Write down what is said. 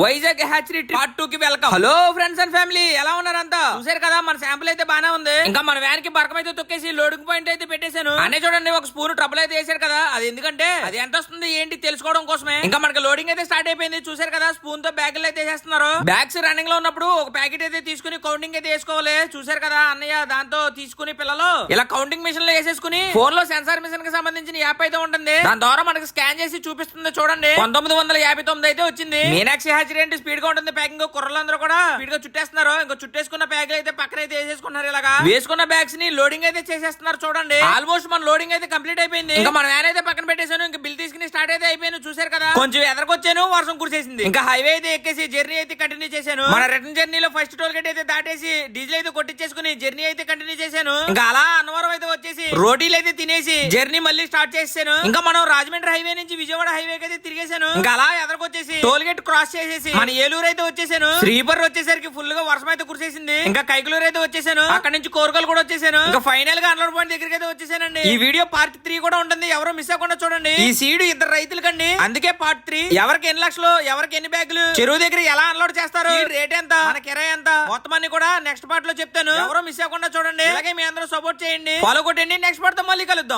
Vizag hatchery part two కి welcome. Hello friends and family ఎలా ఉన్నారంతా చూసారు కదా మన శాంపుల్ అయితే బానే ఉంది. ఇంకా మన వ్యాన్కి బరకం అయితే తొక్కేసి లోడింగ్ పాయింట్ అయితే పెట్టేశాను. అనే చూడండి ఒక స్పూన్ ట్రబుల్ అయితే వేసారు కదా. అది ఎందుకంటే అది ఎంత వస్తుంది ఏంటి తెలుసుకోవడం కోసమే. ఇంకా మనకి లోడింగ్ అయితే స్టార్ట్ అయిపోయింది. చూసారు కదా స్పూన్తో బ్యాగులు అయితే వేసేస్తున్నారు. బ్యాగ్స్ రన్నింగ్లో ఉన్నప్పుడు ఒక ప్యాకెట్ అయితే తీసుకుని కౌంటింగ్ అయితే వేసుకోవాలి. చూసారు కదా అన్నయ్య దాంతో తీసుకుని పిల్లలు. ఇలా కౌంటింగ్ మిషన్లో వేసేసుకుని ఫోన్లో సెన్సార్ మిషన్కి సంబంధించిన యాప్ అయితే ఉంటుంది. దాని ద్వారా మనకి స్కాన్ చేసి చూపిస్తుంది చూడండి. పంతొమ్మిది వందల యాభై తొమ్మిది అయితే వచ్చింది. మీనాక్షి హ్యాచరీ అంటే స్పీడ్గా ఉంటుంది ప్యాకింగ్ కుర్రలందరూ కూడా స్పీడ్గా చుట్టేస్తున్నారు. ఇంకా చుట్టేసుకున్న బ్యాగ్ అయితే పక్కన అయితే వేసేసుకున్నారు ఇలాగా. వేసుకున్న బ్యాగ్స్ని లోడింగ్ అయితే చేసేస్తున్నారు చూడండి. ఆల్మోస్ట్ మన లోడింగ్ అయితే కంప్లీట్ అయిపోయింది. ఇంకా మన వ్యాన్ అయితే పక్కన పెట్టేశాను. ఇంకా బిల్ తీసుకుని స్టార్ట్ అయితే అయిపోయాను. చూసారు కదా? కొంచెం ఎదరకొచ్చాను వర్షం కురిసేసింది. ఇంకా హైవే అయితే ఎక్కేసి జర్నీ అయితే కంటిన్యూ చేశాను. మన రిటర్న్ జర్నీలో ఫస్ట్ టోల్ గేట్ అయితే దాటేసి డీజిల్ అయితే కొట్టించేసుకుని జర్నీ అయితే కంటిన్యూ చేశాను. ఇంకా అలా అన్నవరం అయితే వచ్చేసి రోటీలు అయితే తినేసి జర్నీ మళ్ళీ స్టార్ట్ చేసాను ఇంకా మనం రాజమండ్రి హైవే నుంచి విజయవాడ హైవే అయితే తిరిగేశాను ఇంకా అలా ఎదరకొచ్చేసి టోల్ గేట్ క్రాస్ చేసేసి మన ఏలూరు అయితే వచ్చేసాను. శ్రీపర్ వచ్చేసరికి ఫుల్గా వర్షం అయితే కురిసేసింది. ఇంకా కైకలూరు అయితే వచ్చేసాను. అక్కడ నుంచి కోరకలు కూడా వచ్చేసాను. ఇంకా ఫైనల్గా అన్లోడ్ పాయింట్ దగ్గరికి అయితే వచ్చేసానండి. ఈ వీడియో పార్ట్ త్రీ కూడా ఉంటుంది. ఎవరో మిస్ అవ్వకుండా చూడండి. ఈ సీడ్ ఇద్దరు రైతులకండి. అందుకే పార్ట్ త్రీ ఎవరికి ఎన్ని లక్షలు ఎవరికి ఎన్ని బ్యాగులు చెరువు దగ్గర ఎలా అన్లోడ్ చేస్తారు రేట్ ఎంత మన కిరాయి ఎంత? మొత్తం అన్ని కూడా నెక్స్ట్ పార్ట్లో చెప్తాను. ఎవరో మిస్ అవ్వకుండా చూడండి. అలాగే మీ అందరూ సపోర్ట్ చేయండి. ఫాలో కొట్టండి. నెక్స్ట్ పడితే మళ్ళీ కలుద్దాం.